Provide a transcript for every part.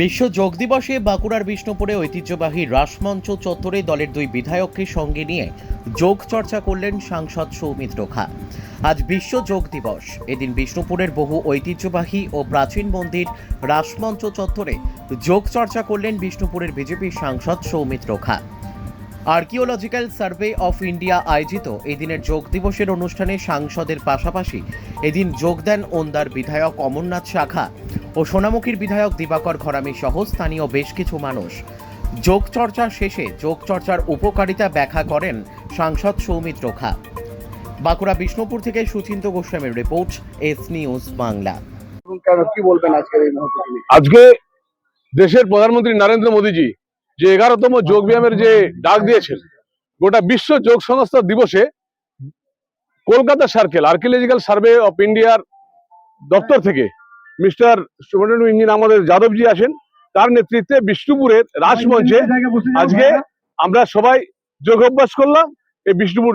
বিশ্ব যোগ দিবসে বাঁকুড়ার বিষ্ণুপুরে ঐতিহ্যবাহী রাসমঞ্চ চত্বরে দলের দুই বিধায়ককে সঙ্গে নিয়ে যোগ চর্চা করলেন সাংসদ সৌমিত্র খা। আজ বিশ্ব যোগ দিবস। এদিন বিষ্ণুপুরের বহু ঐতিহ্যবাহী ও প্রাচীন মন্দির রাসমঞ্চ চত্বরে যোগ চর্চা করলেন বিষ্ণুপুরের বিজেপি সাংসদ সৌমিত্র খা। আর্কিওলজিক্যাল সার্ভে অফ ইন্ডিয়া আয়োজিত এদিনের যোগ দিবসের অনুষ্ঠানে সাংসদের পাশাপাশি এদিন যোগ দেন ওন্দার বিধায়ক অমরনাথ শাখা। ও সোনামুখীর বিধায়ক দিবাকর ঘরামি সহ স্থানীয় বেশ কিছু মানুষ। যোগ চর্চা শেষে যোগ চর্চার উপকারিতা ব্যাখ্যা করেন সাংসদ সৌমিত্র খা। বাঁকুড়া বিষ্ণুপুর থেকে সুচিন্ত গোস্বামীর রিপোর্ট এস নিউজ বাংলা। কি বলবেন আজকে দেশের প্রধানমন্ত্রী নরেন্দ্র মোদীজি যে এগারোতম যোগ ব্যায়ামের যে ডাক দিয়েছেন গোটা বিশ্ব যোগ সংস্থা দিবসে Kolkata circle archaeological survey of ইন্ডিয়ার দপ্তর থেকে মিস্টার সুব্রমণ্য ইঞ্জিন আমাদের যাদবজি আসেন তার নেতৃত্বে বিষ্ণুপুরের রাজমঞ্চে আজকে আমরা সবাই যোগ অভ্যাস করলাম এই বিষ্ণুপুর,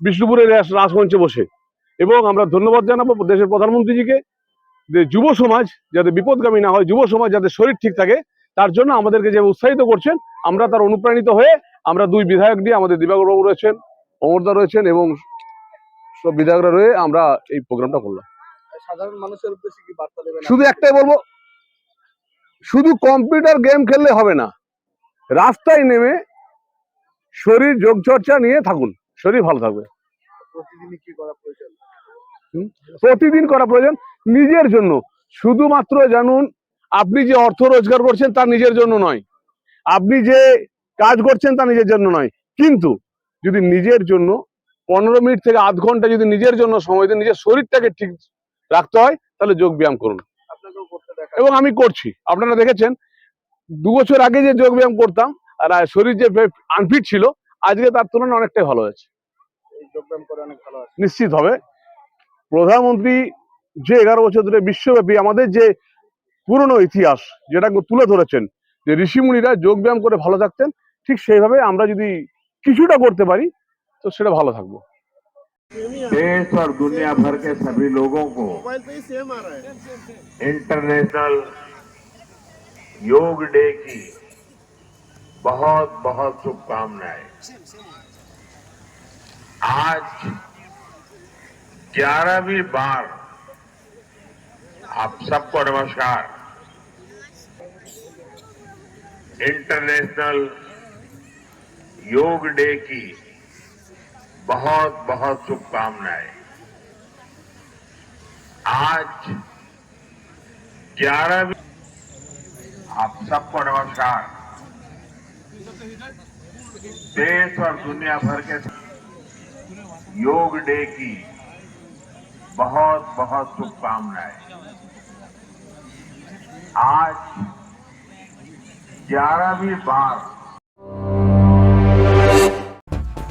বিষ্ণুপুরের রাজমঞ্চে বসে। এবং আমরা ধন্যবাদ জানাব দেশের প্রধানমন্ত্রীজিকে যে যুব সমাজ যাতে বিপদগামী না হয়, যুব সমাজ যাতে শরীর ঠিক থাকে, তার জন্য আমাদেরকে যে উৎসাহিত করছেন, আমরা তার অনুপ্রাণিত হয়ে আমরা দুই বিধায়ক নিয়ে আমাদের দিবাকর বাবু রয়েছেন, অমরদা রয়েছেন এবং সব বিধায়করা রয়ে আমরা এই প্রোগ্রামটা করলাম। সাধারণ মানুষের উদ্দেশ্যে কি বার্তা দেবেন শুধু একটাই বলব শুধু কম্পিউটার গেম খেললে হবে না রাস্তায় নেমে শরীর যোগচর্চা নিয়ে থাকুন শরীর ভালো থাকবে। প্রতিদিনই কি করা প্রয়োজন? প্রতিদিন করা প্রয়োজন নিজের জন্য শুধুমাত্র জানুন আপনি যে অর্থ রোজগার করছেন তা নিজের জন্য নয় আপনি যে কাজ করছেন তা নিজের জন্য নয় কিন্তু যদি নিজের জন্য পনেরো মিনিট থেকে আধ ঘণ্টা যদি নিজের জন্য সময় দিন নিজের শরীরটাকে ঠিক রাখতে হয় তাহলে যোগ ব্যায়াম করুন। এবং আমি করছি। আপনারা দেখেছেন দু বছর আগে যে যোগ ব্যায়াম করতাম আর শরীর যে আনফিট ছিল আজকে তার তুলনায় অনেকটাই ভালো হয়েছে। নিশ্চিত হবে। প্রধানমন্ত্রী যে এগারো বছর ধরে বিশ্বব্যাপী আমাদের যে পুরনো ইতিহাস যেটা তুলে ধরেছেন যে ঋষিমুনিরা যোগব্যায়াম করে ভালো থাকতেন ঠিক সেইভাবে আমরা যদি কিছুটা করতে পারি তো সেটা ভালো থাকব। देश और दुनिया भर के सभी लोगों को इंटरनेशनल योग डे की बहुत बहुत शुभकामनाएँ। आज ग्यारहवीं बार आप सबको नमस्कार। इंटरनेशनल योग डे की बहुत बहुत शुभकामनाएँ। आज ग्यारहवीं आप सबको नमस्कार। देश और दुनिया भर के योग डे की बहुत बहुत शुभकामनाएँ। आज ग्यारहवीं बार